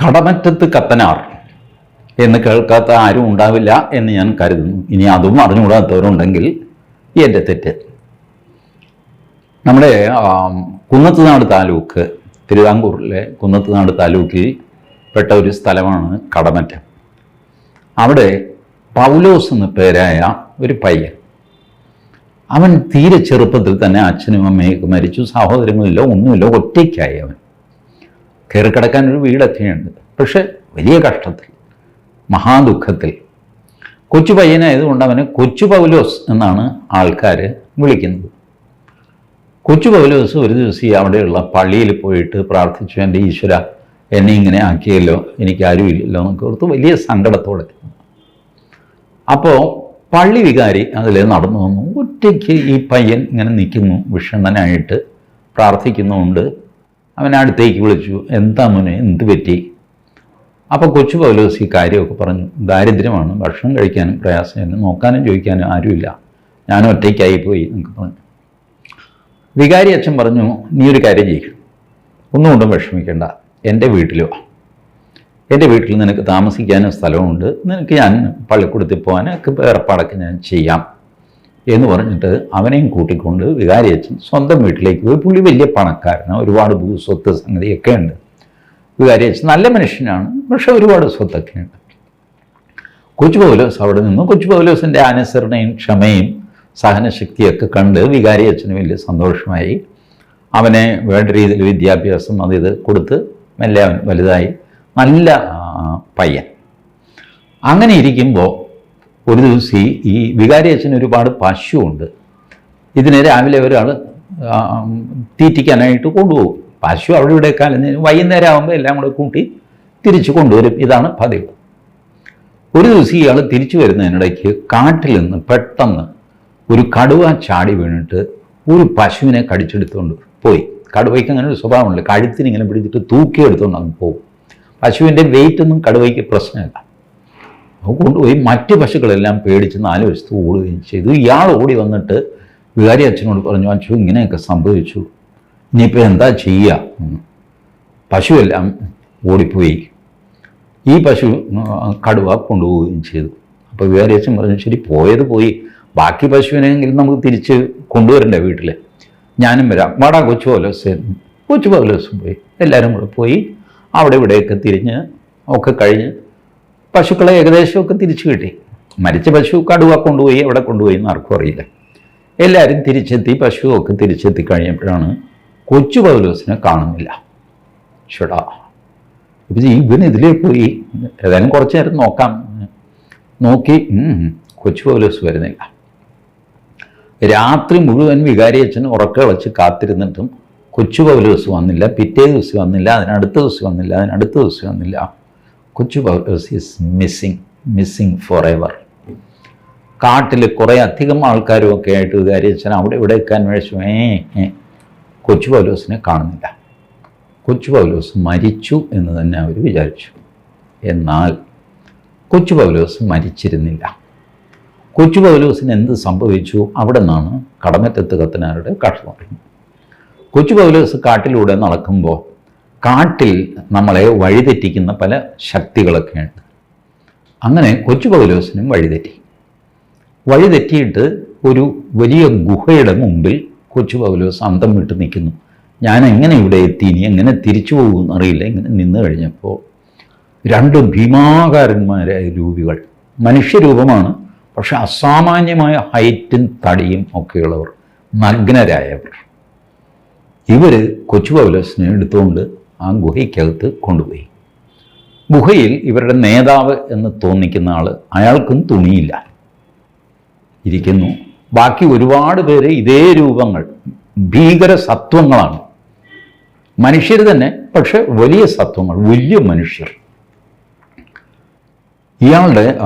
കടമറ്റത്ത് കത്തനാർ എന്ന് കേൾക്കാത്ത ആരും ഉണ്ടാവില്ല എന്ന് ഞാൻ കരുതുന്നു. ഇനി അതും അറിഞ്ഞുകൂടാത്തവരുണ്ടെങ്കിൽ എന്റെ തെറ്റ്. നമ്മുടെ കുന്നത്തുനാട് താലൂക്ക് തിരുവിതാംകൂറിലെ കുന്നത്തുനാട് താലൂക്കിൽ പെട്ട ഒരു സ്ഥലമാണ് കടമറ്റം. അവിടെ പൗലോസ് എന്ന പേരായ ഒരു പയ്യൻ. അവൻ തീരെ ചെറുപ്പത്തിൽ തന്നെ അച്ഛനും അമ്മയൊക്കെ മരിച്ചു. സഹോദരങ്ങളില്ല ഒന്നുമില്ല ഒറ്റയ്ക്കായി അവൻ. കയറി കിടക്കാൻ ഒരു വീടൊക്കെയുണ്ട് പക്ഷെ വലിയ കഷ്ടത്തിൽ മഹാദുഃഖത്തിൽ. കൊച്ചു പയ്യനായതുകൊണ്ട് അവനെ കൊച്ചു പൗലോസ് എന്നാണ് ആൾക്കാർ വിളിക്കുന്നത്. കൊച്ചു പൗലോസ് ഒരു ദിവസം ഈ അവിടെയുള്ള പള്ളിയിൽ പോയിട്ട് പ്രാർത്ഥിച്ചു എന്റെ ഈശ്വര എന്നെ ഇങ്ങനെ ആക്കിയല്ലോ എനിക്ക് ആരുമില്ലല്ലോ എന്നൊക്കെ ഓർത്ത് വലിയ സങ്കടത്തോടെ. അപ്പോൾ പള്ളി വികാരി അതിൽ നടന്നു വന്നു. ഒറ്റയ്ക്ക് ഈ പയ്യൻ ഇങ്ങനെ നിൽക്കുന്നു വിഷണ്ണനായിട്ട് പ്രാർത്ഥിക്കുന്നുണ്ട് അവൻ അടുത്തേക്ക് വിളിച്ചു. എന്താ മോനെ എന്ത് പറ്റി? അപ്പോൾ കൊച്ചു പൗലോസ് ഈ കാര്യമൊക്കെ പറഞ്ഞു. ദാരിദ്ര്യമാണ് ഭക്ഷണം കഴിക്കാനും പ്രയാസം നോക്കാനും ചോദിക്കാനും ആരുമില്ല. ഞാൻ ഒറ്റയ്ക്കായി പോയി എന്നൊക്കെ പറഞ്ഞു. വികാരി അച്ഛൻ പറഞ്ഞു നീ ഒരു കാര്യം ചെയ്യും. ഒന്നും കൊണ്ടും വിഷമിക്കേണ്ട. എന്റെ വീട്ടിലോ? എന്റെ വീട്ടിൽ നിനക്ക് താമസിക്കാനും സ്ഥലമുണ്ട് നിനക്ക് ഞാൻ പള്ളിക്കൂടത്തിൽ പോകാനൊക്കെ ഏർപ്പാടൊക്കെ ഞാൻ ചെയ്യാം. എന്ന് പറഞ്ഞിട്ട് അവനെയും കൂട്ടിക്കൊണ്ട് വികാരി അച്ഛൻ സ്വന്തം വീട്ടിലേക്ക് പോയി. പുള്ളി വലിയ പണക്കാരനാണ് ഒരുപാട് ഭൂ സ്വത്ത് സംഗതിയൊക്കെ ഉണ്ട്. വികാരി അച്ഛൻ നല്ല മനുഷ്യനാണ്. പക്ഷെ ഒരുപാട് സ്വത്തൊക്കെ ഉണ്ട്. കൊച്ചു പൗലോസ് അവിടെ നിന്ന്. കൊച്ചു പൗലോസിന്റെ അനുസരണയും ക്ഷമയും സഹനശക്തിയൊക്കെ കണ്ട് വികാരി അച്ഛന് വലിയ സന്തോഷമായി. അവനെ വേണ്ട രീതിയിൽ വിദ്യാഭ്യാസം അത് ഇത് കൊടുത്ത് മെല്ലെ അവൻ വലുതായി. നല്ല പയ്യൻ. അങ്ങനെ ഇരിക്കുമ്പോൾ ഒരു ദിവസം ഈ- വികാരി അച്ഛന് ഒരുപാട് പശുവുണ്ട്. ഇതിനെ രാവിലെ ഒരാൾ തീറ്റിക്കാനായിട്ട് കൊണ്ടുപോകും. പശു അവിടെ ഇവിടെ കാലം വൈകുന്നേരം ആകുമ്പോൾ എല്ലാം കൂടെ കൂട്ടി തിരിച്ചു കൊണ്ടുവരും. ഇതാണ് പതിവ്. ഒരു ദിവസം ഇയാൾ തിരിച്ചു വരുന്നതിനിടയ്ക്ക് കാട്ടിൽ നിന്ന് പെട്ടെന്ന് ഒരു കടുവ ചാടി വീണിട്ട് ഒരു പശുവിനെ കടിച്ചെടുത്തുകൊണ്ട് പോയി. കടുവയ്ക്ക് അങ്ങനെ ഒരു സ്വഭാവമുണ്ട്. കഴുത്തിന് ഇങ്ങനെ പിടിച്ചിട്ട് തൂക്കിയെടുത്തുകൊണ്ട് അങ്ങ് പോകും. പശുവിന്റെ വെയിറ്റൊന്നും കടുവയ്ക്ക് പ്രശ്നമില്ല. കൊണ്ടുപോയി മറ്റ് പശുക്കളെല്ലാം പേടിച്ച് നാല് വശത്ത് ഓടുകയും ചെയ്തു. ഇയാൾ ഓടി വന്നിട്ട് വികാരി അച്ഛനോട് പറഞ്ഞു അച്ഛൻ ഇങ്ങനെയൊക്കെ സംഭവിച്ചു. ഇനിയിപ്പോൾ എന്താ ചെയ്യുക. പശുവെല്ലാം ഓടിപ്പോയി. ഈ പശു കടുവ കൊണ്ടുപോവുകയും ചെയ്തു. അപ്പോൾ വികാരി അച്ഛൻ പറഞ്ഞു ശരി പോയത് പോയി. ബാക്കി പശുവിനെങ്കിലും നമുക്ക് തിരിച്ച് കൊണ്ടുവരണ്ടേ വീട്ടിൽ ഞാനും വരാം. വാടാ കൊച്ചു പൗലോസ്. കൊച്ചു പൗലോസും പോയി. എല്ലാവരും കൂടെ പോയി. അവിടെ ഇവിടെയൊക്കെ തിരിഞ്ഞ് ഒക്കെ കഴിഞ്ഞ് പശുക്കളെ ഏകദേശമൊക്കെ തിരിച്ചു കിട്ടി. മരിച്ച പശു കടുവ കൊണ്ടുപോയി എവിടെ കൊണ്ടുപോയി എന്ന് ആർക്കും അറിയില്ല. എല്ലാവരും തിരിച്ചെത്തി പശുവൊക്കെ തിരിച്ചെത്തി കഴിഞ്ഞപ്പോഴാണ് കൊച്ചു പൗലോസിനെ കാണുന്നില്ല. ചേടാ ഇപ്പം ഇവൻ പോയി. ഏതായാലും കുറച്ച് നേരം നോക്കാം. നോക്കി കൊച്ചു പൗലോസ് വരുന്നില്ല. രാത്രി മുഴുവൻ വികാരി അച്ഛൻ ഉറക്കളച്ച് കാത്തിരുന്നിട്ടും കൊച്ചു പൗലോസ് വന്നില്ല പിറ്റേ ദിവസം വന്നില്ല അതിനടുത്ത ദിവസം വന്നില്ല അതിനടുത്ത ദിവസം വന്നില്ല. Kochu Paulose is missing missing forever കാട്ടിൽ കുറേ അധികം ആൾക്കാരും ഒക്കെ ആയിട്ട് കാര്യച്ചൻ അവിടെ ഇവിടെയൊക്കെ അന്വേഷിച്ചു. ഏ കൊച്ചു പൗലോസിനെ കാണുന്നില്ല. കൊച്ചു പൗലോസ് മരിച്ചു എന്ന് തന്നെ അവർ വിചാരിച്ചു. എന്നാൽ കൊച്ചു പൗലോസ് മരിച്ചിരുന്നില്ല. കൊച്ചു പൗലോസിന് എന്ത് സംഭവിച്ചു? അവിടെ നിന്നാണ് കടമറ്റത്ത് കത്തനാരുടെ കഷ്ടം കൊച്ചു പൗലോസ് കാട്ടിലൂടെ നടക്കുമ്പോൾ കാട്ടിൽ നമ്മളെ വഴിതെറ്റിക്കുന്ന പല ശക്തികളൊക്കെയുണ്ട്. അങ്ങനെ കൊച്ചു പൗലോസിനും വഴിതെറ്റി. വഴിതെറ്റിയിട്ട് ഒരു വലിയ ഗുഹയുടെ മുമ്പിൽ കൊച്ചു പൗലോസ് അന്തം വിട്ട് നിൽക്കുന്നു. ഞാൻ എങ്ങനെ ഇവിടെ എത്തി? ഇനി എങ്ങനെ തിരിച്ചു പോകുമെന്ന് അറിയില്ല ഇങ്ങനെ നിന്ന് കഴിഞ്ഞപ്പോൾ രണ്ട് ഭീമാകാരന്മാരായ രൂപികൾ മനുഷ്യരൂപമാണ് പക്ഷെ അസാമാന്യമായ ഹൈറ്റും തടിയും ഒക്കെയുള്ളവർ നഗ്നരായവർ. ഇവർ കൊച്ചു പൗലോസിനെ എടുത്തുകൊണ്ട് ആ ഗുഹയ്ക്കകത്ത് കൊണ്ടുപോയി. ഗുഹയിൽ ഇവരുടെ നേതാവ് എന്ന് തോന്നിക്കുന്ന ആൾ അയാൾക്കും തുണിയില്ല. ഇരിക്കുന്നു. ബാക്കി ഒരുപാട് പേര് ഇതേ രൂപങ്ങൾ ഭീകര സത്വങ്ങളാണ്. മനുഷ്യർ തന്നെ പക്ഷെ വലിയ സത്വങ്ങൾ വലിയ മനുഷ്യർ. ഇയാളുടെ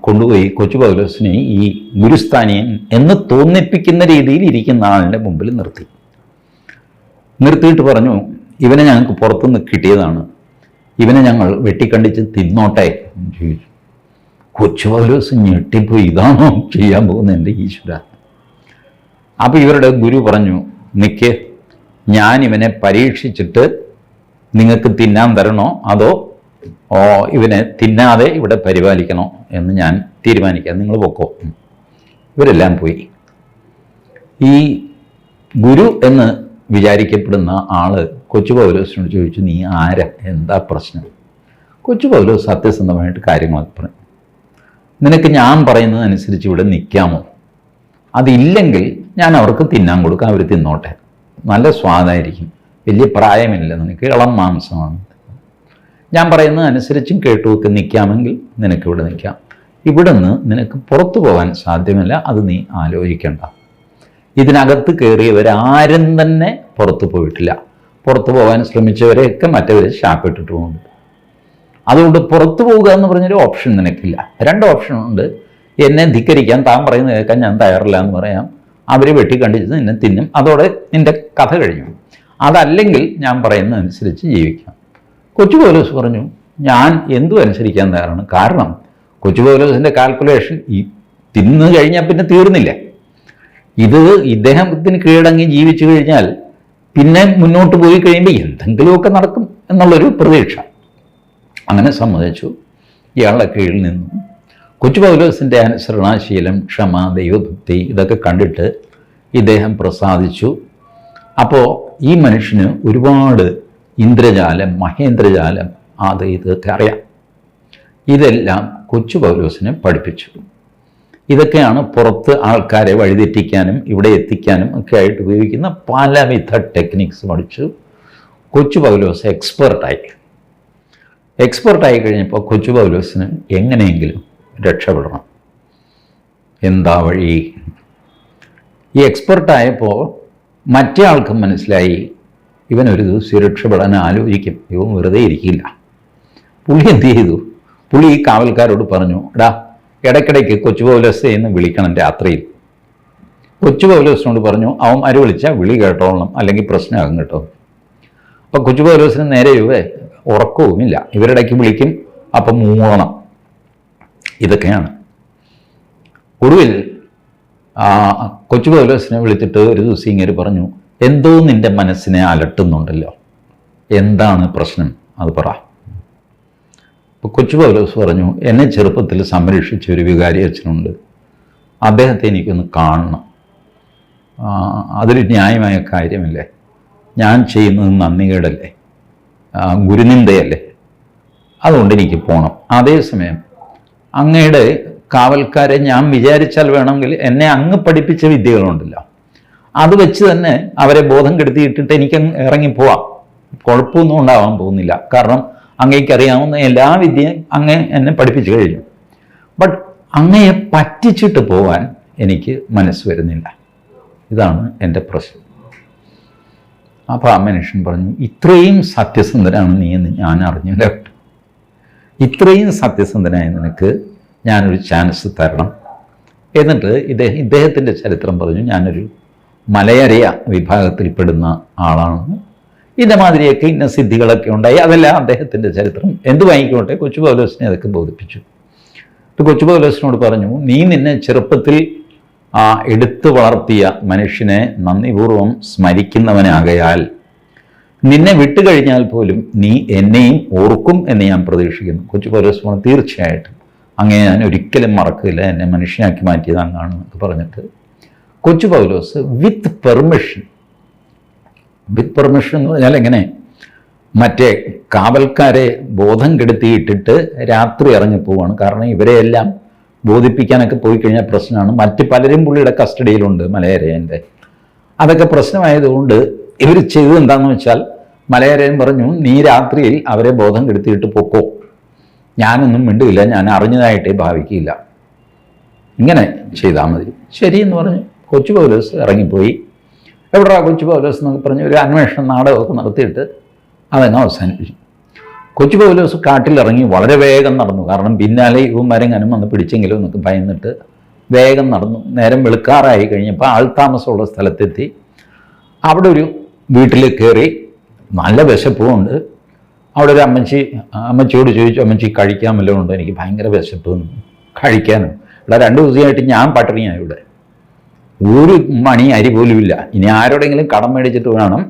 കൊണ്ടുപോയി കൊച്ചു പൗലോസിനെ ഈ ഗുരുസ്ഥാനിയൻ എന്ന് തോന്നിപ്പിക്കുന്ന രീതിയിൽ ഇരിക്കുന്ന ആളിന്റെ മുമ്പിൽ നിർത്തി. നിർത്തിയിട്ട് പറഞ്ഞു ഇവനെ ഞങ്ങൾക്ക് പുറത്തുനിന്ന് കിട്ടിയതാണ്. ഇവനെ ഞങ്ങൾ വെട്ടിക്കണ്ടിച്ച് തിന്നോട്ടെ. ചോദിച്ചു കൊച്ചു പൗലോസ് ഞെട്ടിപ്പോയി. ഇതാണോ ചെയ്യാൻ പോകുന്നത് എന്റെ ഈശ്വര? അപ്പോൾ ഇവരുടെ ഗുരു പറഞ്ഞു നിക്ക് ഞാൻ ഇവനെ പരീക്ഷിച്ചിട്ട് നിങ്ങൾക്ക് തിന്നാൻ തരണോ? അതോ ഓ ഇവനെ തിന്നാതെ ഇവിടെ പരിപാലിക്കണോ? എന്ന് ഞാൻ തീരുമാനിക്കാം. നിങ്ങൾ പൊക്കോ. ഇവരെല്ലാം പോയി. ഈ ഗുരു എന്ന് വിചാരിക്കപ്പെടുന്ന ആൾ കൊച്ചു പൗലോസിനോട് ചോദിച്ചു നീ ആരാ? എന്താ പ്രശ്നം? കൊച്ചു പൗലോസ് സത്യസന്ധമായിട്ട് കാര്യങ്ങളൊക്കെ പറഞ്ഞു. നിനക്ക് ഞാൻ പറയുന്നതനുസരിച്ച് ഇവിടെ നിൽക്കാമോ? അതില്ലെങ്കിൽ ഞാൻ അവർക്ക് തിന്നാൻ കൊടുക്കാം അവർ തിന്നോട്ടെ. നല്ല സ്വാദായിരിക്കും. വലിയ പ്രായമില്ല നിനക്ക് ഇളം മാംസമാണ്. ഞാൻ പറയുന്നത് അനുസരിച്ചും കേട്ടുമൊക്കെ നിൽക്കാമെങ്കിൽ നിനക്കിവിടെ നിൽക്കാം. ഇവിടുന്ന് നിനക്ക് പുറത്തു പോകാൻ സാധ്യമല്ല അത് നീ ആലോചിക്കേണ്ട. ഇതിനകത്ത് കയറിയവരാരും തന്നെ പുറത്തു പോയിട്ടില്ല. പുറത്തു പോകാൻ ശ്രമിച്ചവരെയൊക്കെ മറ്റവർ ശാപ്പിട്ടിട്ട് പോകുന്നു. അതുകൊണ്ട് പുറത്തു പോവുക എന്ന് പറഞ്ഞൊരു ഓപ്ഷൻ നിനക്കില്ല. രണ്ട് ഓപ്ഷൻ ഉണ്ട്. എന്നെ ധിക്കരിക്കാൻ താൻ പറയുന്നത് കേൾക്കാൻ ഞാൻ തയ്യാറില്ല എന്ന് പറയാം. അവർ വെട്ടിക്കണ്ടിച്ച് നിന്നെ തിന്നും. അതോടെ നിന്റെ കഥ കഴിഞ്ഞു. അതല്ലെങ്കിൽ ഞാൻ പറയുന്നതനുസരിച്ച് ജീവിക്കാം. കൊച്ചു പോലീസ് പറഞ്ഞു ഞാൻ എന്തും അനുസരിക്കാൻ തയ്യാറാണ്? കാരണം കൊച്ചു പോലീസിന്റെ കാൽക്കുലേഷൻ ഈ തിന്നു കഴിഞ്ഞാൽ പിന്നെ തീർന്നില്ലേ. ഇത് ഇദ്ദേഹത്തിന് കീഴടങ്ങി ജീവിച്ചു കഴിഞ്ഞാൽ പിന്നെ മുന്നോട്ട് പോയി കഴിയുമ്പോൾ എന്തെങ്കിലുമൊക്കെ നടക്കും എന്നുള്ളൊരു പ്രതീക്ഷ. അങ്ങനെ സമ്മതിച്ചു. ഇയാളുടെ കീഴിൽ നിന്നും കൊച്ചു പൗലോസിന്റെ അനുസരണാശീലം ക്ഷമ ദൈവഭക്തി ഇതൊക്കെ കണ്ടിട്ട് ഇദ്ദേഹം പ്രസാദിച്ചു. അപ്പോൾ ഈ മനുഷ്യന് ഒരുപാട് ഇന്ദ്രജാലം മഹേന്ദ്രജാലം അത് ഇതൊക്കെ അറിയാം. ഇതെല്ലാം കൊച്ചു പൗലോസിനെ പഠിപ്പിച്ചു. ഇതൊക്കെയാണ് പുറത്ത് ആൾക്കാരെ വഴിതെറ്റിക്കാനും ഇവിടെ എത്തിക്കാനും ഒക്കെ ആയിട്ട് ഉപയോഗിക്കുന്ന പലവിധ ടെക്നിക്സ് പഠിച്ചു. കൊച്ചു പൗലോസ് എക്സ്പെർട്ടായി എക്സ്പെർട്ടായി കഴിഞ്ഞപ്പോൾ കൊച്ചു പൗലോസിന് എങ്ങനെയെങ്കിലും രക്ഷപ്പെടണം. എന്താ വഴി? ഈ എക്സ്പെർട്ടായപ്പോൾ മറ്റേ ആൾക്കും മനസ്സിലായി ഇവനൊരു ദിവസം രക്ഷപ്പെടാൻ ആലോചിക്കും. ഇവൻ വെറുതെ ഇരിക്കില്ല. പുള്ളി എന്ത് ചെയ്തു? പുള്ളി ഈ കാവൽക്കാരോട് പറഞ്ഞു എടാ ഇടയ്ക്കിടയ്ക്ക് കൊച്ചു പൗലസ് എന്ന് വിളിക്കണം രാത്രിയിൽ. കൊച്ചു പൗലോസിനോട് പറഞ്ഞു അവന്മാർ വിളിച്ചാൽ വിളി കേട്ടോളണം അല്ലെങ്കിൽ പ്രശ്നമാകും കേട്ടോ. അപ്പോൾ കൊച്ചു പൗലോസിന് നേരെ ഇവ ഉറക്കവുമില്ല. ഇവരിടയ്ക്ക് വിളിക്കും അപ്പം മൂളണം. ഇതൊക്കെയാണ്. ഒടുവിൽ കൊച്ചു പൗലോസിനെ വിളിച്ചിട്ട് ഒരു ദിവസം ഇങ്ങനെ പറഞ്ഞു എന്തോ നിന്റെ മനസ്സിനെ അലട്ടുന്നുണ്ടല്ലോ. എന്താണ് പ്രശ്നം? അത് പറ. അപ്പോൾ കൊച്ചു പൗലോസ് പറഞ്ഞു എന്നെ ചെറുപ്പത്തിൽ സംരക്ഷിച്ച ഒരു വികാരി അച്ഛനുണ്ട്. അദ്ദേഹത്തെ എനിക്കൊന്ന് കാണണം. അതൊരു ന്യായമായ കാര്യമല്ലേ? ഞാൻ ചെയ്യുന്നത് നന്ദികേടല്ലേ? ഗുരുനിന്ദയല്ലേ? അതുകൊണ്ട് എനിക്ക് പോകണം അതേസമയം അങ്ങയുടെ കാവൽക്കാരെ ഞാൻ വിചാരിച്ചാൽ വേണമെങ്കിൽ എന്നെ അങ്ങ് പഠിപ്പിച്ച വിദ്യകളുണ്ടല്ലോ. അത് വെച്ച് തന്നെ അവരെ ബോധം കെടുത്തിയിട്ടിട്ട് എനിക്ക് ഇറങ്ങിപ്പോവാം കുഴപ്പമൊന്നും ഉണ്ടാവാൻ പോകുന്നില്ല. കാരണം അങ്ങേക്ക് അറിയാവുന്ന എല്ലാ വിദ്യയും അങ്ങേ എന്നെ പഠിപ്പിച്ചു കഴിഞ്ഞു. ബട്ട് അങ്ങയെ പറ്റിച്ചിട്ട് പോവാൻ എനിക്ക് മനസ്സ് വരുന്നില്ല. ഇതാണ് എന്റെ പ്രശ്നം. അപ്പോൾ ആ മനുഷ്യൻ പറഞ്ഞു ഇത്രയും സത്യസന്ധനാണ് നീ എന്ന് ഞാൻ അറിഞ്ഞു ഡോക്ടർ ഇത്രയും സത്യസന്ധനായ നിനക്ക് ഞാനൊരു ചാൻസ് തരണം. എന്നിട്ട് ഇദ്ദേഹം ഇദ്ദേഹത്തിന്റെ ചരിത്രം പറഞ്ഞു ഞാനൊരു മലയറിയ വിഭാഗത്തിൽപ്പെടുന്ന ആളാണ് ഇതിന്റെ മാതിരിയൊക്കെ ഇന്ന സിദ്ധികളൊക്കെ ഉണ്ടായി. അതെല്ലാം അദ്ദേഹത്തിന്റെ ചരിത്രം. എന്ത് വാങ്ങിക്കോട്ടെ? കൊച്ചു പൗലോസിനെ അതൊക്കെ ബോധിപ്പിച്ചു. കൊച്ചു പൗലോസിനോട് പറഞ്ഞു നീ നിന്നെ ചെറുപ്പത്തിൽ ആ എടുത്തു വളർത്തിയ മനുഷ്യനെ നന്ദിപൂർവം സ്മരിക്കുന്നവനാകയാൽ നിന്നെ വിട്ടുകഴിഞ്ഞാൽ പോലും നീ എന്നെയും ഓർക്കും എന്ന് ഞാൻ പ്രതീക്ഷിക്കുന്നു. കൊച്ചു പൗലോസ് പറഞ്ഞു തീർച്ചയായിട്ടും. അങ്ങനെ ഞാൻ ഒരിക്കലും മറക്കില്ല. എന്നെ മനുഷ്യനാക്കി മാറ്റിയതാണ് എന്നൊക്കെ പറഞ്ഞിട്ട് കൊച്ചു പൗലോസ് വിത്ത് പെർമിഷൻ വിത്ത് പെർമിഷൻ എന്ന് പറഞ്ഞാൽ എങ്ങനെ? മറ്റേ കാവൽക്കാരെ ബോധം കെടുത്തിയിട്ടിട്ട് രാത്രി ഇറങ്ങി പോവാണ്. കാരണം ഇവരെയെല്ലാം ബോധിപ്പിക്കാനൊക്കെ പോയി കഴിഞ്ഞാൽ പ്രശ്നമാണ്. മറ്റ് പലരും പുള്ളിയുടെ കസ്റ്റഡിയിലുണ്ട് മലയരയന്റെ. അതൊക്കെ പ്രശ്നമായതുകൊണ്ട് ഇവർ ചെയ്തത് എന്താണെന്ന് വെച്ചാൽ മലയരയൻ പറഞ്ഞു നീ രാത്രിയിൽ അവരെ ബോധം കെടുത്തിയിട്ട് പൊക്കോ. ഞാനൊന്നും മിണ്ടില്ല ഞാൻ അറിഞ്ഞതായിട്ടേ ഭാവിക്കില്ല. ഇങ്ങനെ ചെയ്താൽ മതി. ശരി എന്ന് പറഞ്ഞു കൊച്ചു പൗലോസ് ഇറങ്ങിപ്പോയി. എവിടാ കൊച്ചു പൗലോസ് എന്നൊക്കെ പറഞ്ഞ് ഒരു അന്വേഷണ നാടകമൊക്കെ നടത്തിയിട്ട് അതങ്ങ് അവസാനിപ്പിച്ചു. കൊച്ചു പൗലോസ് കാട്ടിലിറങ്ങി വളരെ വേഗം നടന്നു. കാരണം പിന്നാലെ ഇവന്മാരെങ്ങാനും വന്ന് പിടിച്ചെങ്കിലും എന്നൊക്കെ ഭയന്നിട്ട് വേഗം നടന്നു. നേരം വെളുക്കാറായി കഴിഞ്ഞപ്പോൾ ആൾ താമസമുള്ള സ്ഥലത്തെത്തി. അവിടെ ഒരു വീട്ടിൽ കയറി നല്ല വിശപ്പുമുണ്ട്. അവിടെ ഒരു അമ്മച്ചി അമ്മച്ചിയോട് ചോദിച്ചു അമ്മച്ചി കഴിക്കാൻ വല്ലതും ഉണ്ടോ? എനിക്ക് ഭയങ്കര വിശപ്പ്. കഴിക്കാനും. ഇവിടെ രണ്ട് ദിവസമായിട്ട് ഞാൻ പട്ടിണിയാണ് ഇവിടെ. ഒരു മണി അരി പോലുമില്ല ഇനി ആരോടെങ്കിലും കടം മേടിച്ചിട്ട് വേണം.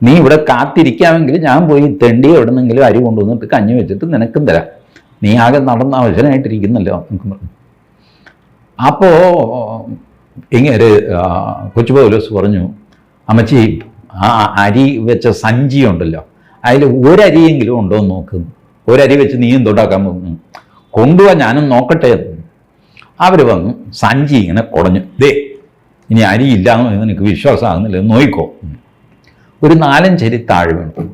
നീ ഇവിടെ കാത്തിരിക്കാമെങ്കിൽ ഞാൻ പോയി തെണ്ടി എവിടെന്നെങ്കിലും അരി കൊണ്ടുവന്നിട്ട് കഞ്ഞി വെച്ചിട്ട് നിനക്കും തരാം. നീ ആകെ നടന്ന അവശനായിട്ടിരിക്കുന്നല്ലോ നമുക്ക് അപ്പോൾ ഇങ്ങനെ കൊച്ചു പറഞ്ഞു അമ്മച്ചി ആ അരി വെച്ച സഞ്ചി ഉണ്ടല്ലോ. അതിൽ ഒരരിയെങ്കിലും ഉണ്ടോ എന്ന് നോക്ക്. ഒരരി വെച്ച് നീ എന്തുണ്ടാക്കാൻ പോകുന്നു? കൊണ്ടുപോവാൻ ഞാനും നോക്കട്ടെ അവർ വന്നു സഞ്ചി ഇങ്ങനെ കുടഞ്ഞു. ദേ ഇനി അരിയില്ല എന്ന് നിനക്ക് വിശ്വാസമാകുന്നില്ല നോയിക്കോ. ഒരു നാലഞ്ചരി താഴെ വേണം.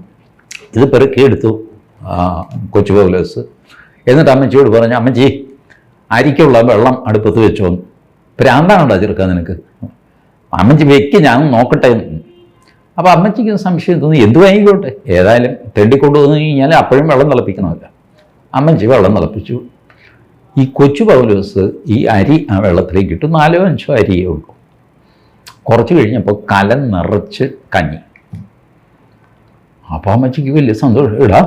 ഇത് പെറുക്കിയെടുത്തു കൊച്ചു പൗലോസ്. എന്നിട്ട് അമ്മച്ചിയോട് പറഞ്ഞു അമ്മച്ചി അരിക്കുള്ള വെള്ളം അടുപ്പത്ത് വെച്ചോ. പ്രാന്താണോ ചെറുക്കാൻ നിനക്ക്. അമ്മച്ചി വെക്ക് ഞാൻ നോക്കട്ടെ. അപ്പോൾ അമ്മച്ചിക്ക് സംശയം തോന്നി എന്തു വാങ്ങിക്കോട്ടെ ഏതായാലും തെണ്ടിക്കൊണ്ടു വന്നു കഴിഞ്ഞാൽ അപ്പോഴും വെള്ളം തിളപ്പിക്കണമല്ല. അമ്മച്ചി വെള്ളം തിളപ്പിച്ചു. ഈ കൊച്ചു പൗലോസ് ഈ അരി ആ വെള്ളത്തിലേക്ക് ഇട്ടു നാലോ അഞ്ചോ അരിയേ ഉള്ളൂ. കുറച്ച് കഴിഞ്ഞപ്പോൾ കലം നിറച്ച് കഞ്ഞി. അപ്പോൾ അമ്മച്ചിക്ക് വലിയ സന്തോഷം. എടാ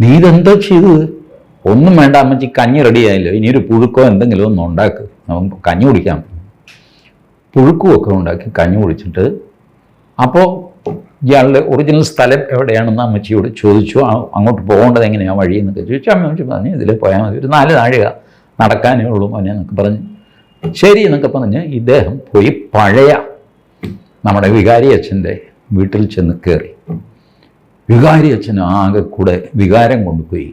നീ ഇതെന്താ ചെയ്തത്? ഒന്നും വേണ്ട അമ്മച്ചി കഞ്ഞി റെഡിയായല്ലോ ഇനി ഒരു പുഴുക്കോ എന്തെങ്കിലും ഒന്ന് ഉണ്ടാക്ക്. നമുക്ക് കഞ്ഞി കുടിക്കാം. പുഴുക്കും ഒക്കെ ഉണ്ടാക്കി കഞ്ഞി കുടിച്ചിട്ട് അപ്പോൾ ഇയാളുടെ ഒറിജിനൽ സ്ഥലം എവിടെയാണെന്ന് അമ്മച്ചിയോട് ചോദിച്ചു. അങ്ങോട്ട് പോകേണ്ടത് എങ്ങനെയാണ് വഴി എന്നൊക്കെ ചോദിച്ചു. അമ്മച്ചി പറഞ്ഞു ഇതിൽ പോയാൽ മതി. ഒരു നാല് താഴെയാണ് നടക്കാനേ ഉള്ളൂ മോനെ എന്നൊക്കെ പറഞ്ഞു. ശരി എന്നൊക്കെ പറഞ്ഞ് ഇദ്ദേഹം പോയി പഴയ നമ്മുടെ വികാരി അച്ഛന്റെ വീട്ടിൽ ചെന്ന് കയറി. വികാരി അച്ഛൻ ആകെ കൂടെ വികാരം കൊണ്ടുപോയി.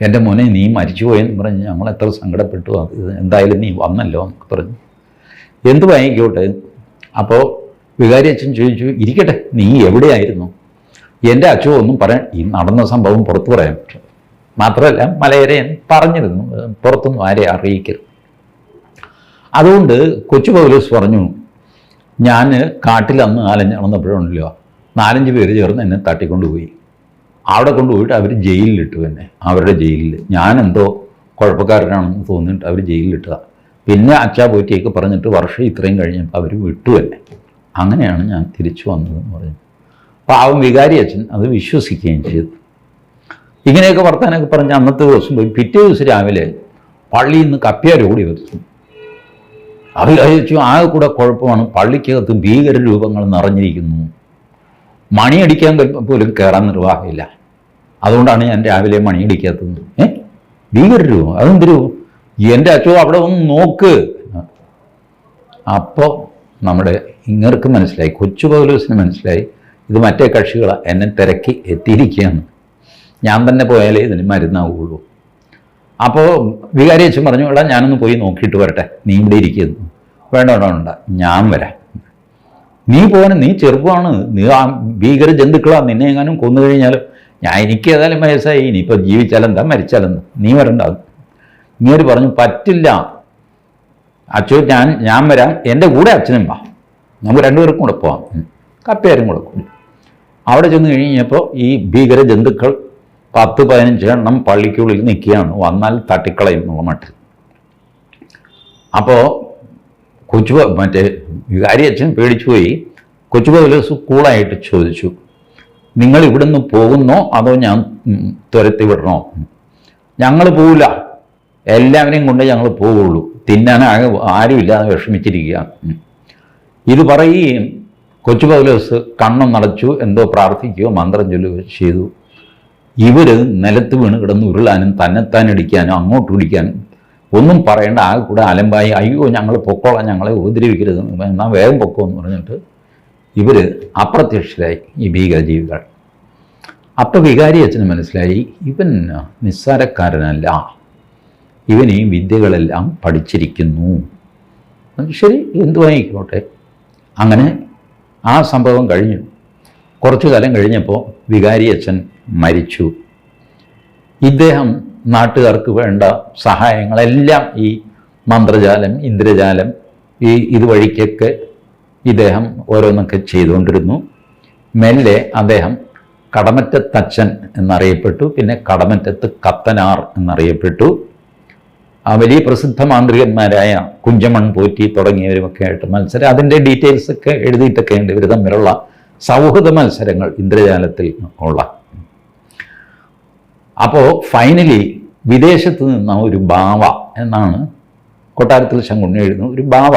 എന്റെ മോനെ നീ മരിച്ചുപോയെന്ന് പറഞ്ഞ് ഞങ്ങൾ എത്ര സങ്കടപ്പെട്ടു. അത് എന്തായാലും നീ വന്നല്ലോ എന്നൊക്കെ പറഞ്ഞു. എന്ത് വാങ്ങിക്കോട്ടെ? അപ്പോൾ വികാരി അച്ഛൻ ചോദിച്ചു ഇരിക്കട്ടെ നീ എവിടെയായിരുന്നു? എന്റെ അച്ഛൻ ഒന്നും പറയാൻ ഈ നടന്ന സംഭവം പുറത്തു പറയാൻ പറ്റും മാത്രമല്ല മലയരയൻ പറഞ്ഞിരുന്നു പുറത്തൊന്നും ആരെയും അറിയിക്കരുത്. അതുകൊണ്ട് കൊച്ചു പൗലോസ് പറഞ്ഞു ഞാൻ കാട്ടിൽ അന്ന് നാലഞ്ച് നടന്നപ്പോഴുണ്ടല്ലോ നാലഞ്ച് പേര് ചേർന്ന് എന്നെ തട്ടിക്കൊണ്ടുപോയി. അവിടെ കൊണ്ടുപോയിട്ട് അവർ ജയിലിലിട്ടു എന്നെ അവരുടെ ജയിലിൽ ഞാനെന്തോ കുഴപ്പക്കാരനാണെന്ന് തോന്നിയിട്ട് അവർ ജയിലിലിട്ടുക പിന്നെ അച്ഛാ പോറ്റിയൊക്കെ പറഞ്ഞിട്ട് വർഷം ഇത്രയും കഴിഞ്ഞപ്പോൾ അവർ വിട്ടു എന്നെ. അങ്ങനെയാണ് ഞാൻ തിരിച്ചു വന്നതെന്ന് പറഞ്ഞു പാവം വികാരി അച്ഛൻ അത് വിശ്വസിക്കുകയും ചെയ്തു. ഇങ്ങനെയൊക്കെ വർത്താനൊക്കെ പറഞ്ഞ് അന്നത്തെ ദിവസം പോയി പിറ്റേ ദിവസം രാവിലെ പള്ളിയിൽ നിന്ന് കപ്പിയാരോടി വരുന്നു അവർ ആകെ കൂടെ കുഴപ്പമാണ്. പള്ളിക്കകത്ത് ഭീകര രൂപങ്ങൾ നിറഞ്ഞിരിക്കുന്നു. മണിയടിക്കാൻ പോലും കയറാൻ നിർവാഹമില്ല. അതുകൊണ്ടാണ് ഞാൻ രാവിലെ മണിയടിക്കാത്തത്. ഏ? ഭീകര രൂപം. അതെന്ത് രൂപം എന്റെ അച്ഛോ അവിടെ ഒന്ന് നോക്ക്. അപ്പോൾ നമ്മുടെ ഇങ്ങർക്ക് മനസ്സിലായി. കൊച്ചു പൗലോസിന് മനസ്സിലായി. ഇത് മറ്റേ കക്ഷികളാണ് എന്നെ തിരക്കി എത്തിയിരിക്കുകയാണ്. ഞാൻ തന്നെ പോയാലേ ഇതിന് മരുന്നാവുള്ളൂ. അപ്പോൾ വികാരി അച്ഛൻ പറഞ്ഞു എടാ ഞാനൊന്ന് പോയി നോക്കിയിട്ട് വരട്ടെ. നീ ഇവിടെ ഇരിക്കുന്നു വേണ്ട വേണ്ട വേണ്ട. ഞാൻ വരാം. നീ പോകാൻ നീ ചെറുപ്പമാണ്. നീ ആ ഭീകര ജന്തുക്കളാണ് നിന്നെ എങ്ങാനും കൊന്നു കഴിഞ്ഞാൽ ഞാൻ എനിക്ക് ഏതായാലും വയസ്സായി. ഇനിയിപ്പോൾ ജീവിച്ചാലെന്താ? മരിച്ചാലെന്താ? നീ വരണ്ട. ഇങ്ങനെ പറഞ്ഞു പറ്റില്ല. അച്ഛോ ഞാൻ ഞാൻ വരാം. എന്റെ കൂടെ അച്ഛനും വാ. നമുക്ക് രണ്ടുപേർക്കും കൂടെ പോവാം. കപ്പയാരും കൂടി അവിടെ ചെന്ന് കഴിഞ്ഞപ്പോൾ ഈ ഭീകര ജന്തുക്കൾ പത്ത് പതിനഞ്ച് എണ്ണം പള്ളിക്കുള്ളിൽ നിൽക്കുകയാണ്. വന്നാൽ തട്ടിക്കളയും എന്നുള്ള മട്ടിൽ. അപ്പോൾ കൊച്ചു മറ്റേ വികാരി അച്ഛൻ പേടിച്ചു പോയി. കൊച്ചു പൗലോസ് കൂളായിട്ട് ചോദിച്ചു നിങ്ങൾ ഇവിടുന്ന് പോകുന്നോ അതോ ഞാൻ തുരത്തി വിടണോ? ഞങ്ങൾ പോവില്ല. എല്ലാവരെയും കൊണ്ട് ഞങ്ങൾ പോവുള്ളൂ. തിന്നാനാകെ ആരുമില്ലാതെ വിഷമിച്ചിരിക്കുക. ഇത് പറയുകയും കൊച്ചു പൗലോസ് കണ്ണും നടച്ചു എന്തോ പ്രാർത്ഥിക്കുകയോ മന്ത്രം ചൊല്ലുകയോ ചെയ്തു. ഇവർ നിലത്ത് വീണ് കിടന്ന് ഉരുളാനും തന്നെത്താൻ ഇടിക്കാനും അങ്ങോട്ട് ഇടിക്കാനും ഒന്നും പറയേണ്ട ആകെ കൂടെ അലമ്പായി അയ്യോ ഞങ്ങൾ പൊക്കോളാം ഞങ്ങളെ ഉപദ്രവിക്കരുത് എന്നാൽ വേഗം പൊക്കോ എന്ന് പറഞ്ഞിട്ട് ഇവർ അപ്രത്യക്ഷരായി ഈ ഭീകരജീവികൾ അപ്പോൾ വികാരി അച്ഛന് മനസ്സിലായി ഇവൻ നിസ്സാരക്കാരനല്ല. ഇവൻ വിദ്യകളെല്ലാം പഠിച്ചിരിക്കുന്നു. ശരി എന്തുവായിക്കോട്ടെ? അങ്ങനെ ആ സംഭവം കഴിഞ്ഞു. കുറച്ചു കാലം കഴിഞ്ഞപ്പോൾ വികാരി അച്ഛൻ മരിച്ചു. ഇദ്ദേഹം നാട്ടുകാർക്ക് വേണ്ട സഹായങ്ങളെല്ലാം ഈ മന്ത്രജാലം ഇന്ദ്രജാലം ഈ ഇതുവഴിക്കൊക്കെ ഇദ്ദേഹം ഓരോന്നൊക്കെ ചെയ്തുകൊണ്ടിരുന്നു. മെല്ലെ അദ്ദേഹം കടമറ്റത്തച്ഛൻ എന്നറിയപ്പെട്ടു പിന്നെ കടമറ്റത്ത് കത്തനാർ എന്നറിയപ്പെട്ടു. ആ വലിയ പ്രസിദ്ധ മാന്ത്രികന്മാരായ കുഞ്ചമൺ പോറ്റി തുടങ്ങിയവരുമൊക്കെ ആയിട്ട് മത്സരം അതിന്റെ ഡീറ്റെയിൽസൊക്കെ എഴുതിയിട്ടൊക്കെ ഉണ്ട്. ഇവർ തമ്മിലുള്ള സൗഹൃദ മത്സരങ്ങൾ ഇന്ദ്രജാലത്തിൽ ഉള്ള. അപ്പോൾ ഫൈനലി വിദേശത്ത് നിന്ന ഒരു ബാവ എന്നാണ് കൊട്ടാരത്തിൽ ശങ്കുണ്ണി എഴുതുന്ന ഒരു ബാവ.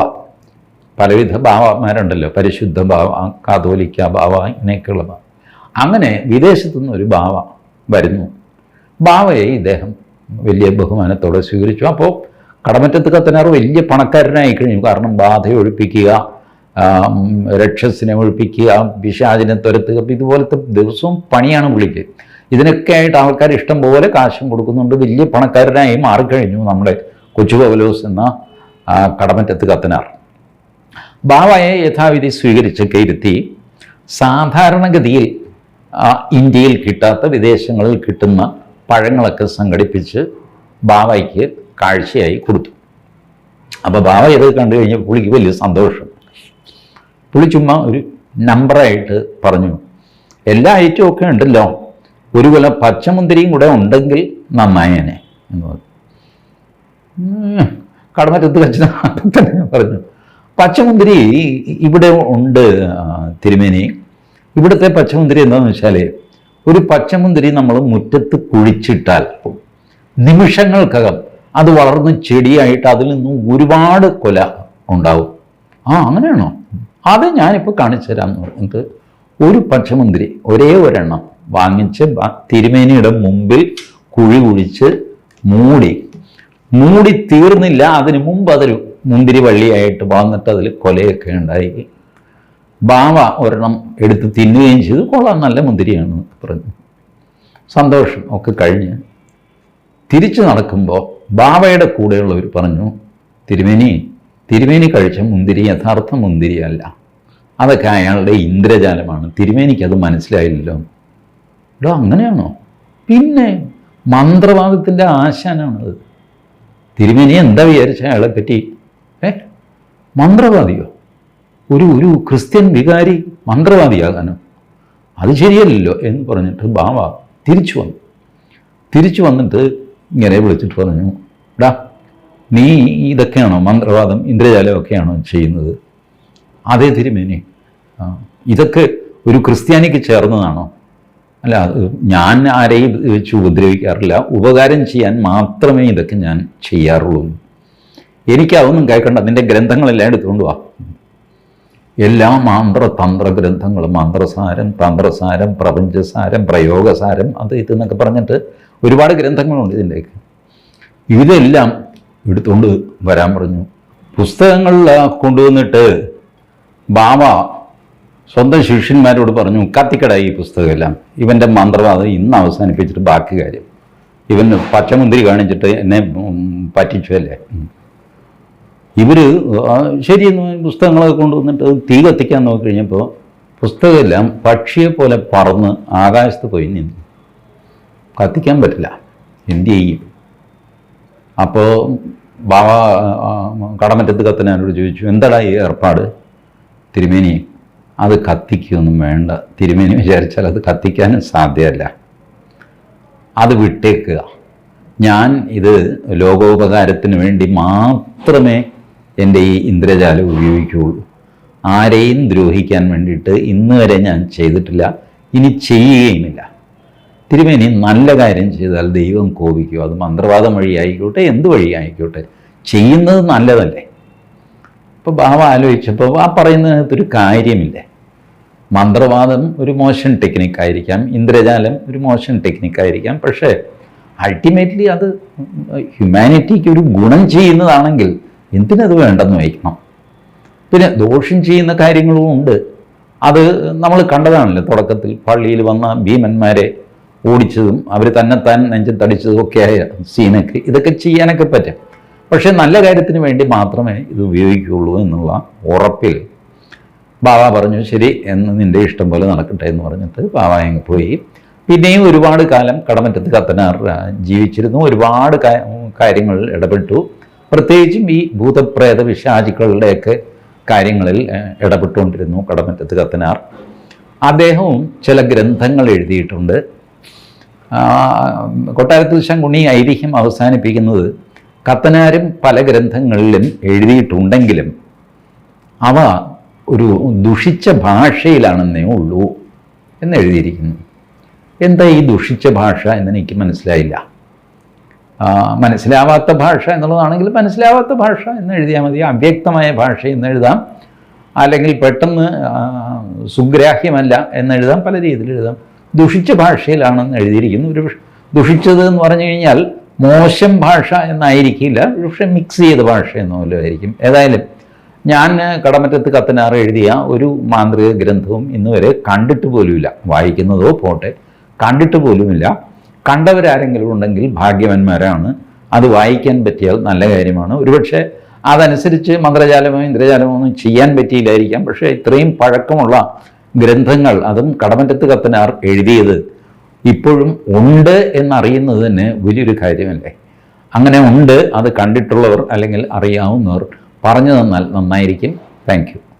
പലവിധ ബാവമാരുണ്ടല്ലോ പരിശുദ്ധ ബാവ കാതോലിക്ക ബാവ ഇങ്ങനെയൊക്കെയുള്ള ബാവ അങ്ങനെ വിദേശത്തു നിന്നൊരു ബാവ വരുന്നു. ബാവയെ ഇദ്ദേഹം വലിയ ബഹുമാനത്തോടെ സ്വീകരിച്ചു. അപ്പോൾ കടമറ്റത്ത് കത്തനാർ വലിയ പണക്കാരനായി കഴിഞ്ഞു കാരണം ബാധ ഒഴിപ്പിക്കുക രക്ഷസിനെ ഒഴിപ്പിക്കുക പിശാചിനെ തുരത്തുക ഇതുപോലത്തെ ദിവസവും പണിയാണ് പുള്ളിക്ക്. ഇതിനൊക്കെ ആയിട്ട് ആൾക്കാർ ഇഷ്ടം പോലെ കാശും കൊടുക്കുന്നുണ്ട്. വലിയ പണക്കാരനായി മാറിക്കഴിഞ്ഞു നമ്മുടെ കൊച്ചു പൗലോസ് എന്ന കടമറ്റത്ത് കത്തനാർ. ബാവയെ യഥാവിധി സ്വീകരിച്ചൊക്കെ ഇരുത്തി സാധാരണഗതിയിൽ ഇന്ത്യയിൽ കിട്ടാത്ത വിദേശങ്ങളിൽ കിട്ടുന്ന പഴങ്ങളൊക്കെ സംഘടിപ്പിച്ച് ബാവയ്ക്ക് കാഴ്ചയായി കൊടുത്തു. അപ്പോൾ ബാവ ഇത് കണ്ടു കഴിഞ്ഞപ്പോൾ പുള്ളിക്ക് വലിയ സന്തോഷം. പുള്ളി ചുമ്മാ ഒരു നമ്പറായിട്ട് പറഞ്ഞു. എല്ലാ ഐറ്റവും ഒക്കെ ഉണ്ടല്ലോ. ഒരു കൊല പച്ചമുന്തിരിയും കൂടെ ഉണ്ടെങ്കിൽ നന്നായേനെ എന്ന് പറഞ്ഞു. കടമറ്റത്ത് കച്ചിന തന്നെ പറഞ്ഞു. പച്ചമുന്തിരി ഇവിടെ ഉണ്ട് തിരുമേനി. ഇവിടുത്തെ പച്ചമുന്തിരി എന്താണെന്ന് വെച്ചാൽ ഒരു പച്ചമുന്തിരി നമ്മൾ മുറ്റത്ത് കുഴിച്ചിട്ടാൽ നിമിഷങ്ങൾക്കകം അത് വളർന്ന് ചെടിയായിട്ട് അതിൽ നിന്നും ഒരുപാട് കൊല ഉണ്ടാവും. ആ അങ്ങനെയാണോ? അത് ഞാനിപ്പോൾ കാണിച്ചു തരാമെന്ന് പറഞ്ഞിട്ട് ഒരു പച്ചമുന്തിരി ഒരേ ഒരെണ്ണം വാങ്ങിച്ച് തിരുമേനിയുടെ മുമ്പിൽ കുഴി കുഴിച്ച് മൂടി. മൂടി തീർന്നില്ല അതിനു മുമ്പ് അതൊരു മുന്തിരി വള്ളിയായിട്ട് വന്നിട്ട് അതിൽ കൊലയൊക്കെ ഉണ്ടായി. ബാവ ഒരെണ്ണം എടുത്ത് തിന്നുകയും ചെയ്തു. കൊള്ളാം നല്ല മുന്തിരിയാണ് പറഞ്ഞു. സന്തോഷം ഒക്കെ കഴിഞ്ഞ് തിരിച്ചു നടക്കുമ്പോൾ ബാവയുടെ കൂടെയുള്ളവർ പറഞ്ഞു തിരുമേനി തിരുമേനി കഴിച്ച മുന്തിരി യഥാർത്ഥ മുന്തിരിയല്ല. അതൊക്കെ അയാളുടെ ഇന്ദ്രജാലമാണ്. തിരുമേനിക്ക് അത് മനസ്സിലായില്ലല്ലോ. എടോ അങ്ങനെയാണോ? പിന്നെ മന്ത്രവാദത്തിന്റെ ആശാനാണത്. തിരുമേനി എന്താ വിചാരിച്ച അയാളെ പറ്റി? ഏ? മന്ത്രവാദിയോ? ഒരു ഒരു ക്രിസ്ത്യൻ വികാരി മന്ത്രവാദിയാകാനോ? അത് ശരിയല്ലല്ലോ എന്ന് പറഞ്ഞിട്ട് ബാവ തിരിച്ചു വന്നു. തിരിച്ചു വന്നിട്ട് ഇങ്ങനെ വിളിച്ചിട്ട് പറഞ്ഞു ഡാ നീ ഇതൊക്കെയാണോ മന്ത്രവാദം ഇന്ദ്രജാലമൊക്കെയാണോ ചെയ്യുന്നത്? അതേ തിരുമേനി ഇതൊക്കെ ഒരു ക്രിസ്ത്യാനിക്ക് ചേർന്നതാണോ? അല്ല ഞാൻ ആരെയും വെച്ച് ഉപദ്രവിക്കാറില്ല. ഉപകാരം ചെയ്യാൻ മാത്രമേ ഇതൊക്കെ ഞാൻ ചെയ്യാറുള്ളൂ. എനിക്കതൊന്നും കേൾക്കണ്ട. നിന്റെ ഗ്രന്ഥങ്ങളെല്ലാം എടുത്തുകൊണ്ട് വാ. എല്ലാ മാന്ത്ര തന്ത്ര ഗ്രന്ഥങ്ങളും മന്ത്രസാരം തന്ത്രസാരം പ്രപഞ്ചസാരം പ്രയോഗസാരം അത് ഇത് എന്നൊക്കെ പറഞ്ഞിട്ട് ഒരുപാട് ഗ്രന്ഥങ്ങളുണ്ട് ഇതിന്റെയൊക്കെ. ഇതെല്ലാം എടുത്തുകൊണ്ട് വരാൻ പറഞ്ഞു. പുസ്തകങ്ങളിൽ കൊണ്ടുവന്നിട്ട് ബാബ സ്വന്തം ശിഷ്യന്മാരോട് പറഞ്ഞു കത്തിക്കട ഈ പുസ്തകമെല്ലാം. ഇവന്റെ മന്ത്രവാദം ഇന്ന് അവസാനിപ്പിച്ചിട്ട് ബാക്കി കാര്യം. ഇവൻ പച്ചമുന്തിരി കാണിച്ചിട്ട് എന്നെ പറ്റിച്ചല്ലേ ഇവർ ശരിയെന്ന് പുസ്തകങ്ങളൊക്കെ കൊണ്ടുവന്നിട്ട് തീ കത്തിക്കാൻ നോക്കി കഴിഞ്ഞപ്പോൾ പുസ്തകമെല്ലാം പക്ഷിയെ പോലെ പറന്ന് ആകാശത്ത് പോയി നിന്നു. കത്തിക്കാൻ പറ്റില്ല. എന്ത് ചെയ്യും? അപ്പോൾ ബാബ കടമറ്റത്ത് കത്തനാരോട് ചോദിച്ചു എന്താടാ ഈ ഏർപ്പാട്? തിരുമേനി അത് കത്തിക്കുകയൊന്നും വേണ്ട. തിരുമേനി വിചാരിച്ചാൽ അത് കത്തിക്കാനും സാധ്യമല്ല. അത് വിട്ടേക്കുക. ഞാൻ ഇത് ലോകോപകാരത്തിന് വേണ്ടി മാത്രമേ എന്റെ ഈ ഇന്ദ്രജാലം ഉപയോഗിക്കുകയുള്ളൂ. ആരെയും ദ്രോഹിക്കാൻ വേണ്ടിയിട്ട് ഇന്ന് വരെ ഞാൻ ചെയ്തിട്ടില്ല. ഇനി ചെയ്യുകയുമില്ല. തിരുമേനി നല്ല കാര്യം ചെയ്താൽ ദൈവം കോപിക്കും. അത് മന്ത്രവാദം വഴി ആയിക്കോട്ടെ എന്ത് വഴി ആയിക്കോട്ടെ. ചെയ്യുന്നത് നല്ലതല്ലേ? ഇപ്പോൾ ബാബ ആലോചിച്ചപ്പോൾ ആ പറയുന്നതിനകത്തൊരു കാര്യമില്ലേ. മന്ത്രവാദം ഒരു മോശം ടെക്നിക്കായിരിക്കാം ഇന്ദ്രജാലം ഒരു മോശം ടെക്നിക്കായിരിക്കാം പക്ഷേ അൾട്ടിമേറ്റ്ലി അത് ഹ്യൂമാനിറ്റിക്ക് ഒരു ഗുണം ചെയ്യുന്നതാണെങ്കിൽ എന്തിനത് വേണ്ടെന്ന് വയ്ക്കണം? പിന്നെ ദോഷം ചെയ്യുന്ന കാര്യങ്ങളും ഉണ്ട്. അത് നമ്മൾ കണ്ടതാണല്ലോ തുടക്കത്തിൽ. പള്ളിയിൽ വന്ന ഭീമന്മാരെ ഓടിച്ചതും അവർ തന്നെത്താൻ നെഞ്ചത്തടിച്ചതും ഒക്കെ ആയ സീനൊക്കെ ഇതൊക്കെ ചെയ്യാനൊക്കെ പറ്റും. പക്ഷേ നല്ല കാര്യത്തിന് വേണ്ടി മാത്രമേ ഇത് ഉപയോഗിക്കുകയുള്ളൂ എന്നുള്ള ഉറപ്പിൽ ബാബ പറഞ്ഞു ശരി എന്ന് നിന്റെ ഇഷ്ടം പോലെ നടക്കട്ടെ എന്ന് പറഞ്ഞിട്ട് ബാബ അങ്ങ് പോയി. പിന്നെയും ഒരുപാട് കാലം കടമറ്റത്ത് കത്തനാർ ജീവിച്ചിരുന്നു. ഒരുപാട് കാര്യങ്ങൾ ഇടപെട്ടു. പ്രത്യേകിച്ചും ഈ ഭൂതപ്രേത വിഷാചിക്കളുടെയൊക്കെ കാര്യങ്ങളിൽ ഇടപെട്ടുകൊണ്ടിരുന്നു കടമറ്റത്ത് കത്തനാർ. അദ്ദേഹവും ചില ഗ്രന്ഥങ്ങൾ എഴുതിയിട്ടുണ്ട്. കൊട്ടാരത്തിൽ ശങ്കുണി ഐതിഹ്യം അവസാനിപ്പിക്കുന്നത് കത്തനാരും പല ഗ്രന്ഥങ്ങളിലും എഴുതിയിട്ടുണ്ടെങ്കിലും അവ ഒരു ദുഷിച്ച ഭാഷയിലാണെന്നേ ഉള്ളൂ എന്ന് എഴുതിയിരിക്കുന്നു എന്താ ഈ ദുഷിച്ച ഭാഷ എന്ന് എനിക്ക് മനസ്സിലായില്ല. മനസ്സിലാവാത്ത ഭാഷ എന്നുള്ളതാണെങ്കിൽ മനസ്സിലാവാത്ത ഭാഷ എന്ന് എഴുതിയാൽ മതി. അവ്യക്തമായ ഭാഷ എന്ന് എഴുതാം. അല്ലെങ്കിൽ പെട്ടെന്ന് സുഗ്രാഹ്യമല്ല എന്നെഴുതാം പല രീതിയിൽ എഴുതാം. ദുഷിച്ച ഭാഷയിലാണെന്ന് എഴുതിയിരിക്കുന്നു. ഒരു ദുഷിച്ചത് എന്ന് പറഞ്ഞു കഴിഞ്ഞാൽ മോശം ഭാഷ എന്നായിരിക്കില്ല. ഒരു പക്ഷേ മിക്സ് ചെയ്ത ഭാഷ എന്ന പോലെ ഏതായാലും ഞാൻ കടമറ്റത്ത് കത്തനാർ എഴുതിയ ഒരു മാന്ത്രിക ഗ്രന്ഥവും ഇന്ന് വരെ കണ്ടിട്ട് പോലുമില്ല. വായിക്കുന്നതോ പോട്ടെ കണ്ടിട്ട് പോലുമില്ല. കണ്ടവരാരെങ്കിലും ഉണ്ടെങ്കിൽ ഭാഗ്യവന്മാരാണ്. അത് വായിക്കാൻ പറ്റിയാൽ നല്ല കാര്യമാണ്. ഒരുപക്ഷെ അതനുസരിച്ച് മന്ത്രജാലമോ ഇന്ദ്രജാലമോ ഒന്നും ചെയ്യാൻ പറ്റിയില്ലായിരിക്കാം. പക്ഷേ ഇത്രയും പഴക്കമുള്ള ഗ്രന്ഥങ്ങൾ അതും കടമറ്റത്ത് കത്തനാർ എഴുതിയത് ഇപ്പോഴും ഉണ്ട് എന്നറിയുന്നത് തന്നെ വലിയൊരു കാര്യമല്ലേ? അങ്ങനെ ഉണ്ട് അത് കണ്ടിട്ടുള്ളവർ അല്ലെങ്കിൽ അറിയാവുന്നവർ പറഞ്ഞു തന്നാൽ നന്നായിരിക്കും. താങ്ക്